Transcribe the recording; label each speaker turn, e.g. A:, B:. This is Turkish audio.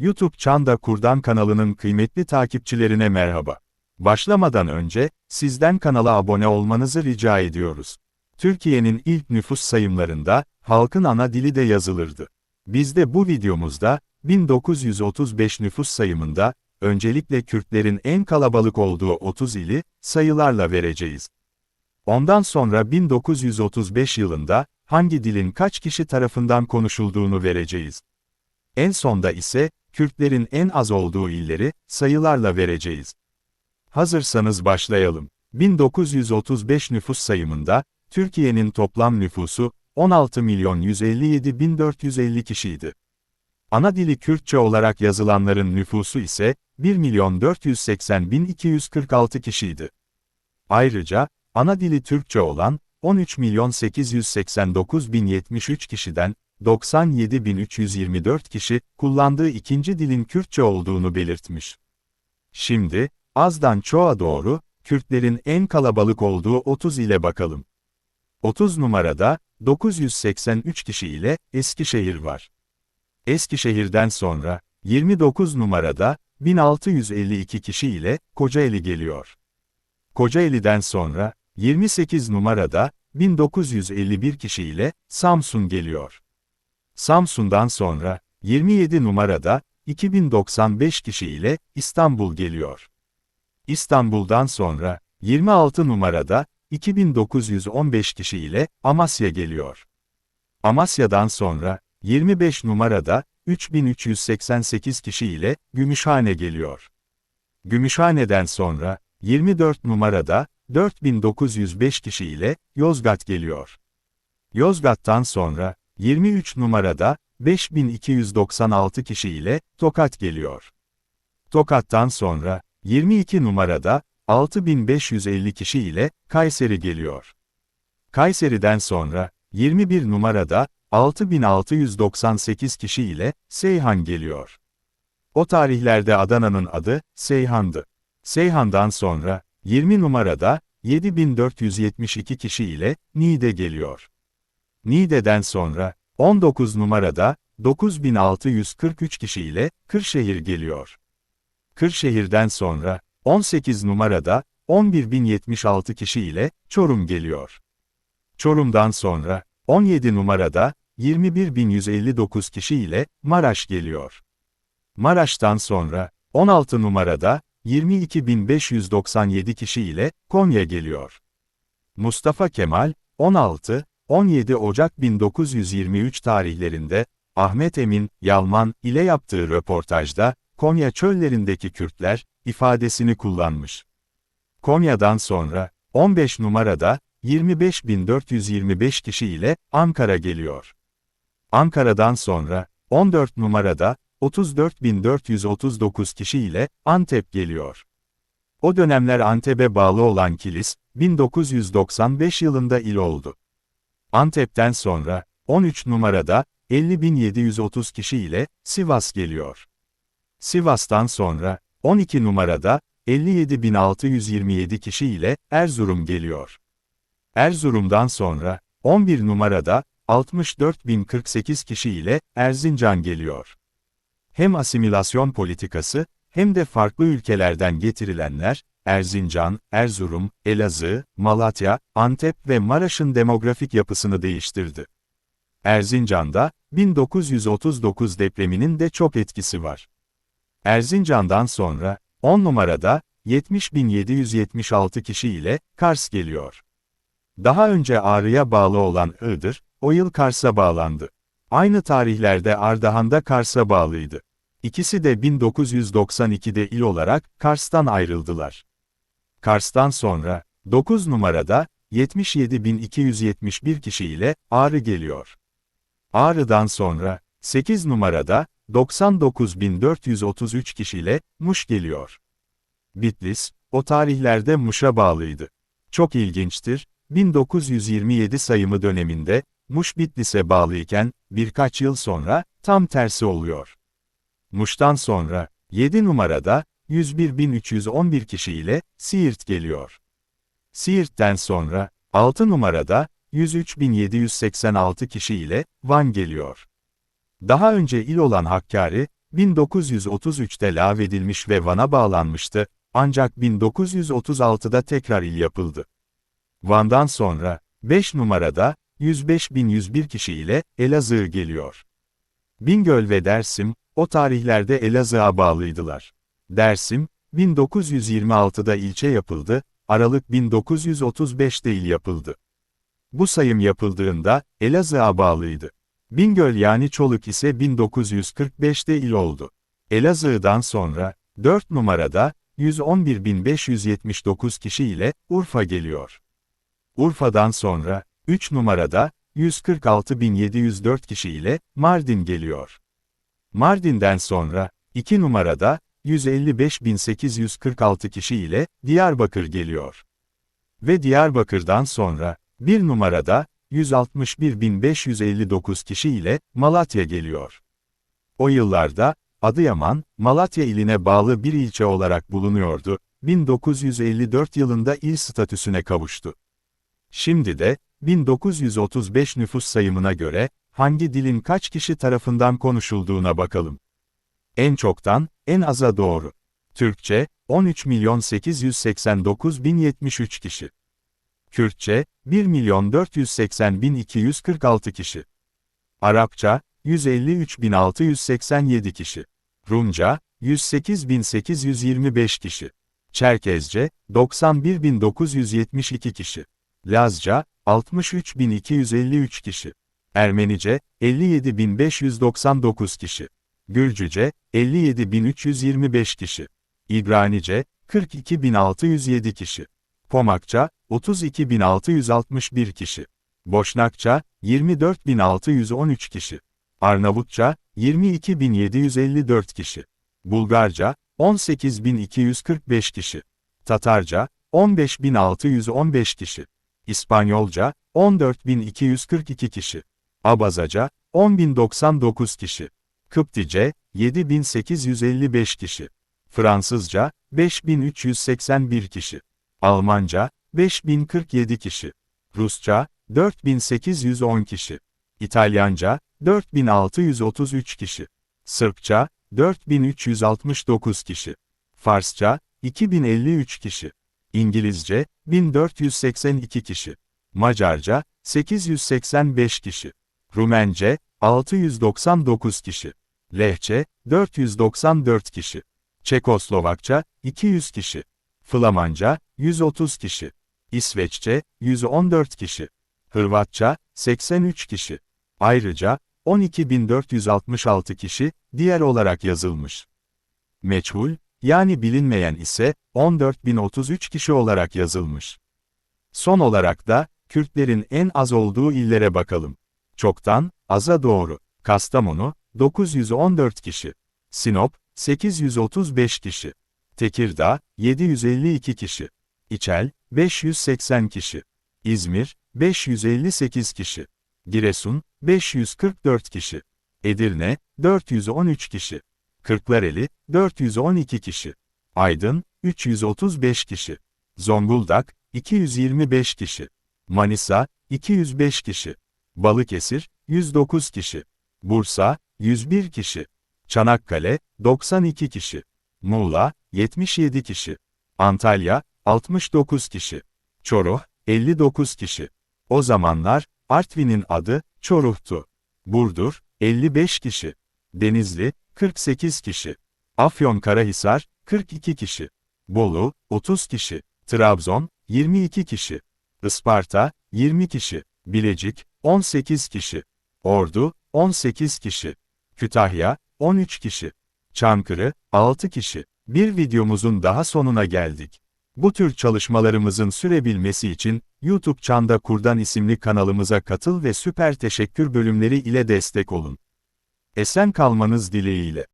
A: YouTube Çanda Kurdan kanalının kıymetli takipçilerine merhaba. Başlamadan önce, sizden kanala abone olmanızı rica ediyoruz. Türkiye'nin ilk nüfus sayımlarında, halkın ana dili de yazılırdı. Biz de bu videomuzda, 1935 nüfus sayımında, öncelikle Kürtlerin en kalabalık olduğu 30 ili, sayılarla vereceğiz. Ondan sonra 1935 yılında, hangi dilin kaç kişi tarafından konuşulduğunu vereceğiz. En sonda ise, Kürtlerin en az olduğu illeri, sayılarla vereceğiz. Hazırsanız başlayalım. 1935 nüfus sayımında, Türkiye'nin toplam nüfusu, 16 milyon 157 bin 450 kişiydi. Ana dili Kürtçe olarak yazılanların nüfusu ise, 1 milyon 480 bin 246 kişiydi. Ayrıca, ana dili Türkçe olan, 13 milyon 889 bin 73 kişiden, 97.324 kişi, kullandığı ikinci dilin Kürtçe olduğunu belirtmiş. Şimdi, azdan çoğa doğru, Kürtlerin en kalabalık olduğu 30 ile bakalım. 30 numarada, 983 kişi ile Eskişehir var. Eskişehir'den sonra, 29 numarada, 1652 kişi ile Kocaeli geliyor. Kocaeli'den sonra, 28 numarada, 1951 kişi ile Samsun geliyor. Samsun'dan sonra, 27 numarada, 2095 kişi ile İstanbul geliyor. İstanbul'dan sonra, 26 numarada, 2915 kişi ile Amasya geliyor. Amasya'dan sonra, 25 numarada, 3388 kişi ile Gümüşhane geliyor. Gümüşhane'den sonra, 24 numarada, 4905 kişi ile Yozgat geliyor. Yozgat'tan sonra, 23 numarada, 5296 kişi ile Tokat geliyor. Tokat'tan sonra, 22 numarada, 6550 kişi ile Kayseri geliyor. Kayseri'den sonra, 21 numarada, 6698 kişi ile Seyhan geliyor. O tarihlerde Adana'nın adı, Seyhan'dı. Seyhan'dan sonra, 20 numarada, 7472 kişi ile Niğde geliyor. Niğde'den sonra, 19 numarada, 9643 kişi ile Kırşehir geliyor. Kırşehir'den sonra, 18 numarada, 11076 kişi ile Çorum geliyor. Çorum'dan sonra, 17 numarada, 21159 kişi ile Maraş geliyor. Maraş'tan sonra, 16 numarada, 22.597 kişi ile Konya geliyor. Mustafa Kemal, 16, 17 Ocak 1923 tarihlerinde, Ahmet Emin, Yalman ile yaptığı röportajda, Konya çöllerindeki Kürtler, ifadesini kullanmış. Konya'dan sonra, 15 numarada, 25.425 kişi ile Ankara geliyor. Ankara'dan sonra, 14 numarada, 34.439 kişi ile Antep geliyor. O dönemler Antep'e bağlı olan Kilis, 1995 yılında il oldu. Antep'ten sonra, 13 numarada, 50.730 kişi ile Sivas geliyor. Sivas'tan sonra, 12 numarada, 57.627 kişi ile Erzurum geliyor. Erzurum'dan sonra, 11 numarada, 64.048 kişi ile Erzincan geliyor. Hem asimilasyon politikası, hem de farklı ülkelerden getirilenler, Erzincan, Erzurum, Elazığ, Malatya, Antep ve Maraş'ın demografik yapısını değiştirdi. Erzincan'da, 1939 depreminin de çok etkisi var. Erzincan'dan sonra, 10 numarada, 70.776 kişi ile Kars geliyor. Daha önce Ağrı'ya bağlı olan Iğdır, o yıl Kars'a bağlandı. Aynı tarihlerde Ardahan'da Kars'a bağlıydı. İkisi de 1992'de il olarak Kars'tan ayrıldılar. Kars'tan sonra, 9 numarada, 77.271 kişi ile Ağrı geliyor. Ağrı'dan sonra, 8 numarada, 99.433 kişiyle Muş geliyor. Bitlis, o tarihlerde Muş'a bağlıydı. Çok ilginçtir, 1927 sayımı döneminde, Muş Bitlis'e bağlıyken, birkaç yıl sonra, tam tersi oluyor. Muş'tan sonra, 7 numarada, 101.311 kişi ile Siirt geliyor. Siirt'ten sonra, 6 numarada, 103.786 kişi ile Van geliyor. Daha önce il olan Hakkari, 1933'te lağvedilmiş ve Van'a bağlanmıştı, ancak 1936'da tekrar il yapıldı. Van'dan sonra, 5 numarada, 105.101 kişi ile Elazığ geliyor. Bingöl ve Dersim, o tarihlerde Elazığ'a bağlıydılar. Dersim, 1926'da ilçe yapıldı, Aralık 1935'te il yapıldı. Bu sayım yapıldığında, Elazığ'a bağlıydı. Bingöl yani Çoluk ise 1945'te il oldu. Elazığ'dan sonra, 4 numarada, 111.579 kişi ile Urfa geliyor. Urfa'dan sonra, 3 numarada, 146.704 kişi ile Mardin geliyor. Mardin'den sonra, 2 numarada, 155.846 kişi ile Diyarbakır geliyor. Ve Diyarbakır'dan sonra, 1 numarada, 161.559 kişi ile Malatya geliyor. O yıllarda, Adıyaman, Malatya iline bağlı bir ilçe olarak bulunuyordu, 1954 yılında il statüsüne kavuştu. Şimdi de, 1935 nüfus sayımına göre, hangi dilin kaç kişi tarafından konuşulduğuna bakalım. En çoktan, en aza doğru. Türkçe, 13.889.073 kişi. Kürtçe, 1.480.246 kişi. Arapça, 153.687 kişi. Rumca, 108.825 kişi. Çerkezce, 91.972 kişi. Lazca, 63.253 kişi. Ermenice, 57.599 kişi. Gürcüce, 57.325 kişi. İbranice, 42.607 kişi. Pomakça, 32.661 kişi. Boşnakça, 24.613 kişi. Arnavutça, 22.754 kişi. Bulgarca, 18.245 kişi. Tatarca, 15.615 kişi. İspanyolca, 14.242 kişi. Abazaca, 10.099 kişi. Kıptice, 7.855 kişi. Fransızca, 5.381 kişi. Almanca, 5047 kişi. Rusça, 4810 kişi. İtalyanca, 4633 kişi. Sırpça, 4369 kişi. Farsça, 2053 kişi. İngilizce, 1482 kişi. Macarca, 885 kişi. Rumence, 699 kişi. Lehçe, 494 kişi. Çekoslovakça, 200 kişi. Flamanca, 130 kişi. İsveççe, 114 kişi. Hırvatça, 83 kişi. Ayrıca, 12.466 kişi, diğer olarak yazılmış. Meçhul, yani bilinmeyen ise, 14.033 kişi olarak yazılmış. Son olarak da, Kürtlerin en az olduğu illere bakalım. Çoktan, aza doğru. Kastamonu, 914 kişi. Sinop, 835 kişi. Tekirdağ, 752 kişi. İçel, 580 kişi. İzmir, 558 kişi. Giresun, 544 kişi. Edirne, 413 kişi. Kırklareli, 412 kişi. Aydın, 335 kişi. Zonguldak, 225 kişi. Manisa, 205 kişi. Balıkesir, 109 kişi. Bursa, 101 kişi. Çanakkale, 92 kişi. Muğla, 77 kişi. Antalya, 69 kişi. Çoruh, 59 kişi. O zamanlar, Artvin'in adı, Çoruh'tu. Burdur, 55 kişi. Denizli, 48 kişi. Afyonkarahisar, 42 kişi. Bolu, 30 kişi. Trabzon, 22 kişi. Isparta, 20 kişi. Bilecik, 18 kişi. Ordu, 18 kişi. Kütahya, 13 kişi. Çankırı, 6 kişi. Bir videomuzun daha sonuna geldik. Bu tür çalışmalarımızın sürebilmesi için, YouTube Çanda Kurdan isimli kanalımıza katıl ve süper teşekkür bölümleri ile destek olun. Esen kalmanız dileğiyle.